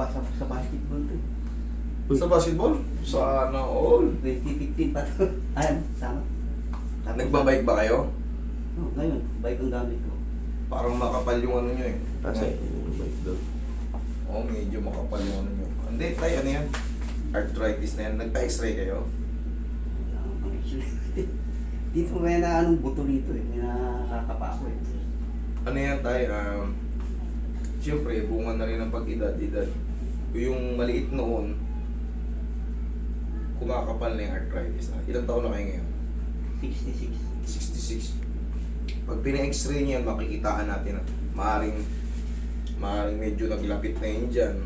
basa ko sa basketball to. Uy. Sa basketball? Sana all. 2015 pa to. Ayan, sama. Tapos- Nagbabike ba kayo? Oh, ngayon, bike ang gamit ko. Parang makapal yung ano nyo eh. Kasi yung bike doon. Oo, medyo makapal yung ano nyo. Hindi, tayo ano yan? Arthritis na yan. Nagpa-x-ray kayo? Wala akong connection. Dito may na anong buto rito eh. May nakakapa ako eh. Ano yan tayo? Um, Siyempre, bunga na rin ng pag-edad-edad. Yung maliit noon, kumakapal na yung arthritis na. Ilang taon na kayo ngayon? 66. 66. Pag pina-x-ray niyan, makikitaan natin na maaring, maaring medyo naglapit na yun dyan.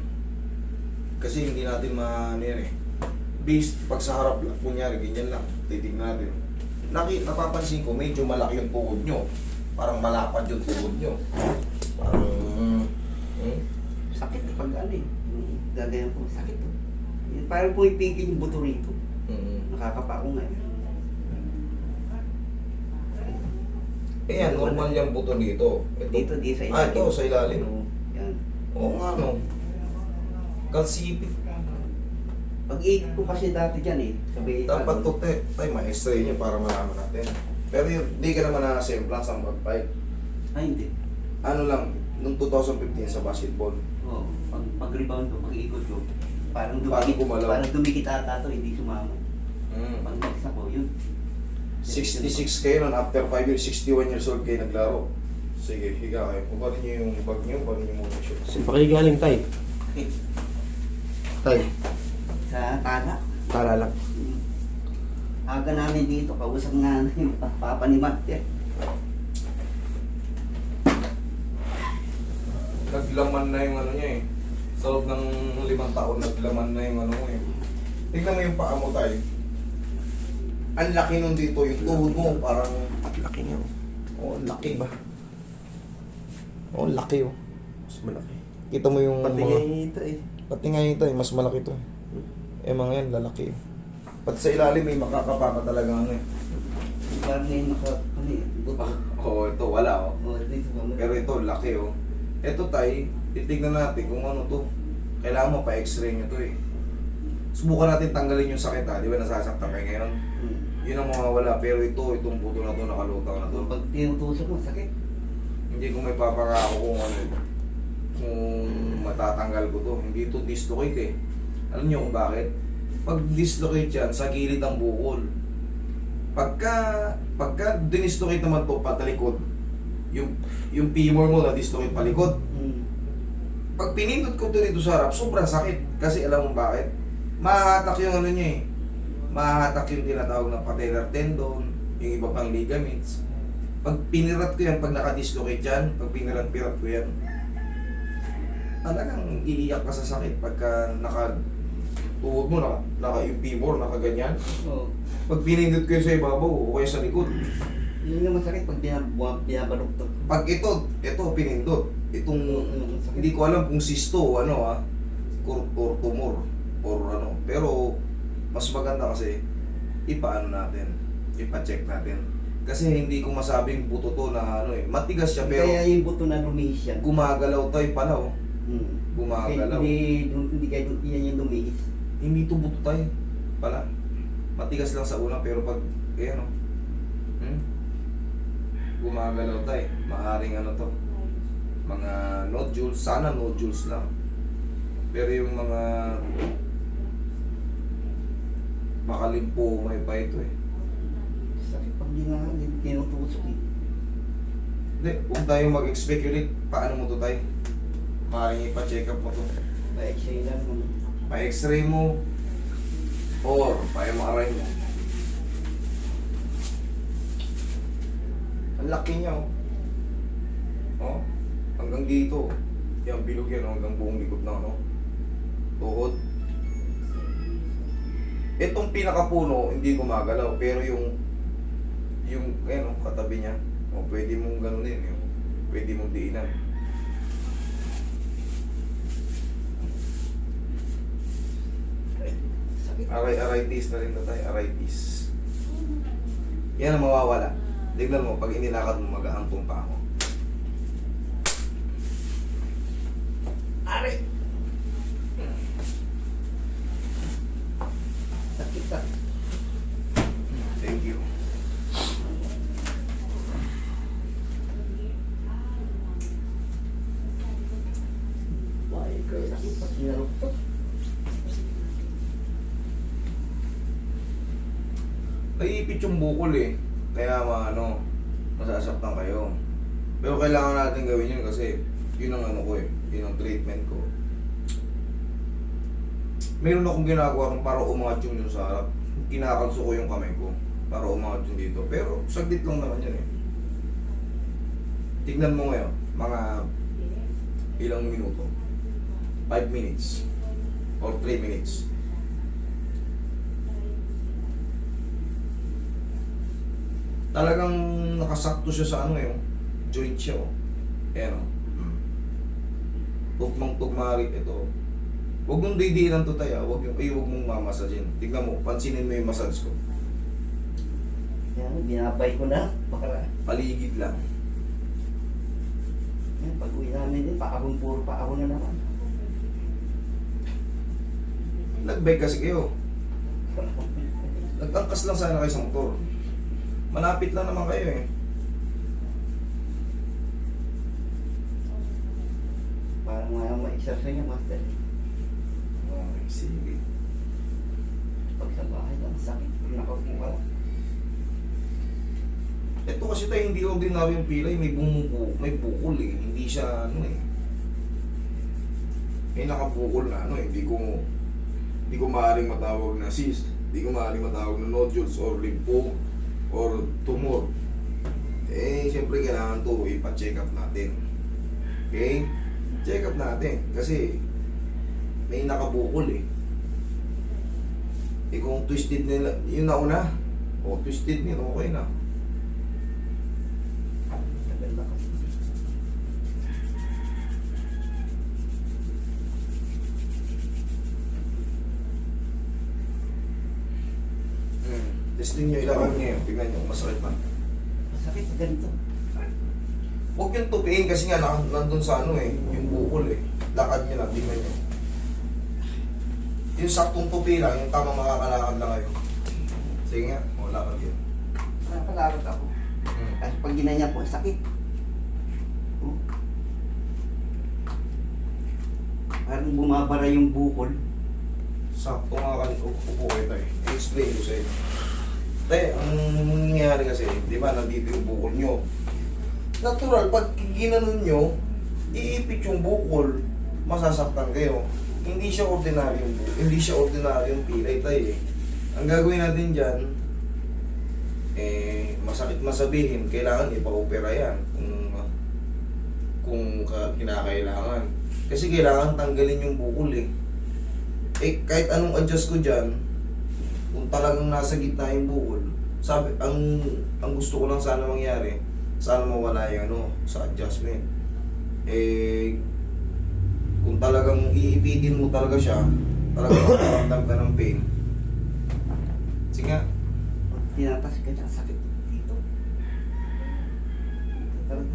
Kasi hindi natin ma, ano yan eh. Based, pag sa harap lang, kunyari, ganyan lang, titignan natin. Naki, napapansin ko, medyo malaki yung tuhod nyo. Parang malapad yung tuhod nyo. Parang, hmm? Sakit pag ano eh. Gagayan ko, sakit to. Yung Parang pumipigil yung buto rito. Hmm. Nakakapa ako nga eh. Yan, normal yung buto dito. Ito. Dito, dito sa Ah, ilalim. ito, sa ilalim. Oo, Yan. Oo nga, no. Kalsipit. Pag-iikot ko kasi dati dyan eh. Sabi, Dapat ano, to, te, tayo ma-x-ray nyo para malaman natin. Pero yun, di ka naman na-semblance ang mag-bike. Ay, hindi. Ano lang, noong 2015 sa basketball. Pag-rebound ko, pag-iikot ko, parang Parang dumikit, gumalaw. parang dumikit ata to, hindi sumama. Mm. Pag next ako, yun. 66 kayo nun, after 5 years, 61 years old kayo naglaro. Sige, higa kayo. Kubarin nyo yung bag nyo, kubarin nyo muna yung shoes. Saan pa kayo galing, Tay? Tay, sa tala. tala lang. Hmm. Aga namin dito, kausap nga na yung papa ni Master. Naglaman na yung ano niya eh. Sa loob ng limang taon, naglaman na yung ano eh. Tingnan mo yung paa mo tayo. Ang laki nun dito, yung tuhod mo parang Laki niya. Oh, laki ba? Oh, laki oh. Mas malaki. Kita mo yung Pati mga... nga ito eh. Pati nga ito eh, mas malaki to. Eh mga yan, lalaki eh. Pati sa ilalim may makakapa ka talaga ano eh. Parang ngayon naka, ano eh, buto. Oo, oh, ito wala oh. Pero ito, laki oh. Ito tay, titignan natin kung ano to. Kailangan mo pa x-ray nyo to eh. Subukan natin tanggalin yung sakit ha. Di ba nasasaktan kayo ngayon? Hmm. Yun ang mawawala. Pero ito, itong puto na to, nakalutang na to. Pag tinutusok mo, sakit. Hindi ko may papangako kung ano kung matatanggal ko to. Hindi to dislocate eh. Alam niyo kung bakit? Pag dislocate yan, sa gilid ng bukol. Pagka, pagka dinislocate naman to patalikod, yung, yung femur mo na dislocate palikod. Pag pinindot ko to dito sa harap, sobrang sakit. Kasi alam mo bakit? Mahahatak yung ano niya eh. Mahahatak yung tinatawag na patellar tendon, yung iba pang ligaments. Pag pinirat ko yan, pag nakadislocate yan, pag pinirat-pirat ko yan, talagang iiyak ka sa sakit pagka naka tuhod mo, naka, naka yung femur, nakaganyan. Oo. Pag pinindot ko yun sa ibabaw, o kaya sa likod. Yun yung masakit pag binabaluktot. Pag ito, ito pinindot, itong. Hindi ko alam kung cysto o ano ah, or, or tumor or ano. Pero mas maganda kasi ipaano natin, ipa-check natin. Kasi hindi ko masabing buto to na ano eh. Matigas siya pero Kaya yung buto na lumihis yan. gumagalaw tayo pala oh. Hmm. Gumagalaw. Hindi, hindi kayo yan yung lumihis. Hindi to buto tayo pala. Matigas lang sa una pero pag ayan oh. Hmm? Gumagalaw tayo. Maaring ano to. Mga nodules, sana nodules lang. Pero yung mga baka lymphoma pa ito eh. Sakit pag di nga, hindi tinutusok eh. Hindi, huwag tayong mag-speculate. Paano mo to tayo? Maaaring ipa-check up mo to. Pa-x-ray lang. ano. Pa-x-ray mo or pa-MRI mo. Ang laki niya oh. Oh, hanggang dito. Yan, bilog yan oh, hanggang buong likod na ano. Tuhod. Itong pinakapuno, hindi gumagalaw. Pero yung, yung, ayan oh, katabi niya. Oh, pwede mong ganunin. Yung, pwede mong diinan. Aray, arthritis na rin na tayo, arthritis. Yan ang mawawala. Tignan mo, pag inilakad mo, mag-aampong pa ako. Are! Sakit. Thank you. Why, girl, yung bukol eh. Kaya mga ano, masasaktan kayo. Pero kailangan natin gawin yun kasi yun ang ano ko eh. Yun ang treatment ko. Meron akong ginagawa kung para umangat yung dun sa harap. Kinakalso ko yung kamay ko para umangat yung dito. Pero saglit lang naman yan eh. Tignan mo ngayon, mga ilang minuto. 5 minutes or 3 minutes. Talagang nakasakto siya sa ano yung joint siya oh. Ayan oh. Hmm. Tugmang tugmari ito. Huwag mong didiinan to tayo, ah. huwag yung eh, huwag mong mamasasin. Tignan mo, pansinin mo yung massage ko. Yan, binabay ko na. Para, Paligid lang. yan, pag uwi namin din, paahon puro paahon na naman. Nag-bike kasi kayo. Nagtangkas lang sana kayo sa motor. Malapit lang naman kayo eh. Parang mga ma-exercise niya, master. Okay, sige. Pag sa bahay lang, sakit. Nakaupo ka lang. Ito kasi tayo hindi ordinary yung pilay, may bumuko, may bukol eh. Hindi siya ano eh. May nakabukol na ano eh. Hindi ko hindi ko maaaring matawag na cyst. Hindi ko maaaring matawag na nodules or lympho or tumor. Eh, siyempre kailangan to ipa-check up natin. Okay? Check up natin. Kasi may nakabukol eh. Eh kung twisted nila, yun na una. O twisted nila, okay na. Tagal na kasi. Hmm. Testing nyo ilakad nyo yun. Tingnan nyo kung masakit pa. Masakit sa ganito. Huwag yung tupiin kasi nga nak- nandun sa ano eh, yung bukol eh. Lakad nyo lang, tingnan nyo. Yung saktong tupi lang, yung tamang makakalakad lang kayo. Sige nga, o lakad yun. Nakakalarat ako. Hmm. Kasi pag ginanya po, sakit. Oh. Parang bumabara yung bukol. Sakto nga kan upo kayo tayo. I-explain ko sa Tayo, ang nangyayari kasi, di ba, nandito yung bukol nyo. Natural, pag ginanon nyo, iipit yung bukol, masasaktan kayo. Hindi siya ordinaryong bukol, hindi siya ordinaryong pilay tayo eh. Ang gagawin natin dyan, eh, masakit masabihin, kailangan ipa-opera yan kung, kung ka- kinakailangan. Kasi kailangan tanggalin yung bukol eh eh kahit anong adjust ko diyan kung talagang nasa gitna yung bukol sabi ang ang gusto ko lang sana mangyari sana mawala yung ano sa adjustment eh kung talagang iipitin mo talaga siya talagang makaramdam ka ng pain sige nga tinatas ka niya, sakit dito. Talaga.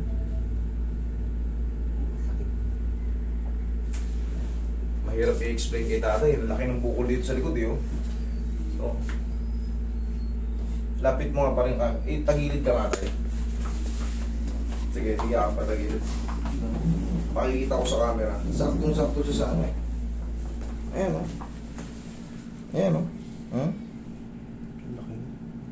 Mahirap i-explain kay tatay laki ng bukol dito sa likod eh oh. Lapit mo nga pa rin ka eh tagilid ka nga tayo sige sige ka pa tagilid Pakikita ko sa camera. Saktong-sakto siya sa ano eh. Ayan o. Ayan o. Hmm? Laki.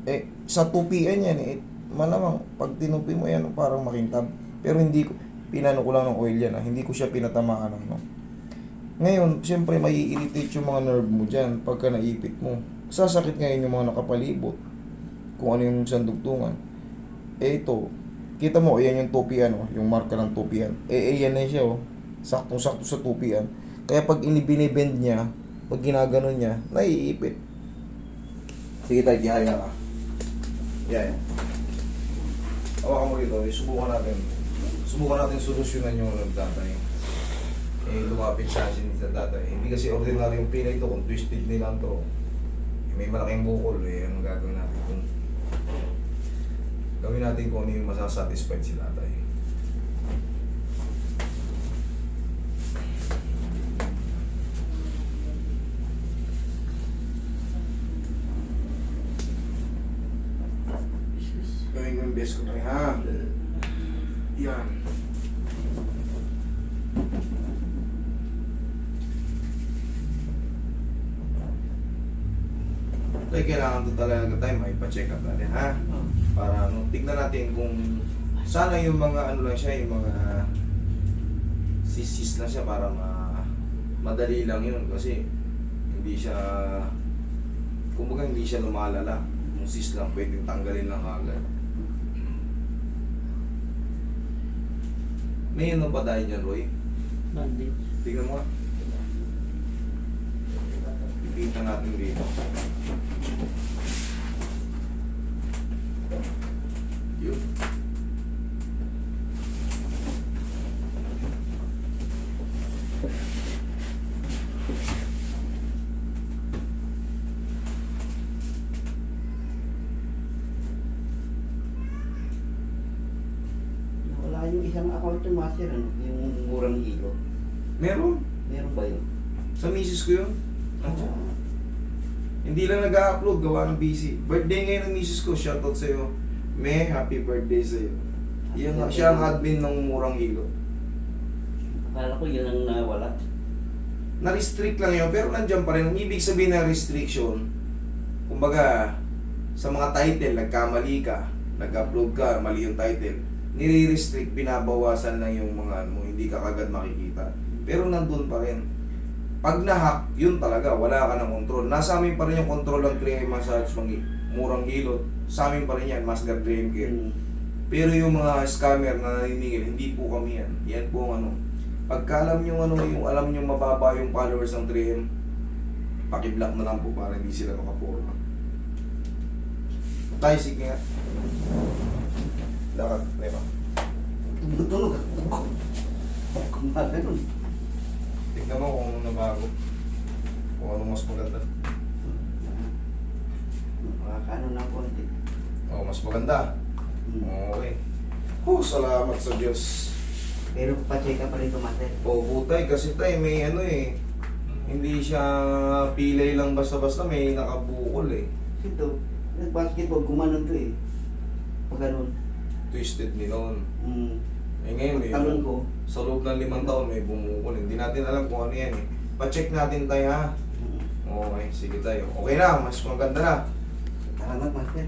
Eh, sa tupian yan eh. Malamang, pag tinupi mo yan, parang makintab. Pero hindi ko, pinano ko lang ng oil yan ah. Hindi ko siya pinatamaan ano. Ngayon, siyempre may irritate yung mga nerve mo dyan pagka naipit mo. Sasakit ngayon yung mga nakapalibot. Kung ano yung sandugtungan. Eh ito, kita mo, ayan yung tupian, oh, yung marka ng tupian. Eh, ayan na siya, oh. Saktong-sakto sa tupian. Kaya pag inibinibend niya, pag ginaganon niya, naiipit. Sige tayo, gihaya ka. Gihaya. Hawakan mo rito, eh, subukan natin. Subukan natin solusyonan yung nagtatay. Eh, lumapit siya si sa tatay. Hindi kasi ordinary yung pinay ito, kung twisted nila to. Eh, may malaking bukol, eh, anong gagawin natin Gawin natin kung ano yung masasatisfied si tatay. Gawin mo yung best ko tayo ha. Yan. Kaya kailangan to talaga tayo, may pa-check up natin ha. Para ano, tignan natin kung sana yung mga ano lang siya, yung mga sisis na siya para ma madali lang yun kasi hindi siya kumbaga hindi siya lumalala. Yung sis lang pwedeng tanggalin lang agad. May ano pa dahil dyan, Roy? Bandit. Tignan mo nga. Ipita natin dito. Yun. Wala yung isang account yung master, ano? Yung murang hilo. Meron. Meron ba yun? Sa misis ko yun. Nandiyan. Hindi lang nag-upload, gawa ng busy. Birthday ngayon ng misis ko, shoutout sa'yo. May happy birthday sa'yo. Yan siya ang admin ng murang hilo. Akala ko yun ang nawala. Na-restrict lang yun, pero nandiyan pa rin. Ang ibig sabihin ng restriction, kumbaga, sa mga title, nagkamali ka, nag-upload ka, mali yung title, nire-restrict, binabawasan lang yung mga ano mo, hindi ka kagad makikita. Pero nandun pa rin. Pag na-hack, yun talaga, wala ka ng control. Nasa amin pa rin yung control ng Crea Massage, mga murang hilot. Sa amin pa rin yan, Master Dream Care. Hmm. Pero yung mga scammer na naniningil, hindi po kami yan. Yan po ang ano. Pagka alam nyo ano, yung alam nyo mababa yung followers ng 3M, pakiblock na lang po para hindi sila makaporma. Tayo, sige nga. Lakad, lema. Tumutunog. Kung ba ganun. Tignan mo kung ano nabago. Kung ano mas maganda. Makakano ng konti. Oh, mas maganda. Hmm. Okay. Oh, salamat sa Diyos. Pero pa-check up pa rin ito, master. O butay kasi tayo may ano eh. Hindi siya pilay lang basta-basta may nakabukol eh. Ito, nag-basketball, gumanon to eh. Pag ganun. Twisted ni noon. Hmm. Eh ngayon may Talon ko. sa loob ng limang taon may bumukol. Hindi natin alam kung ano yan eh. Pa-check natin tayo ha. Hmm. Okay, sige tayo. Okay na, mas maganda na. Salamat, master.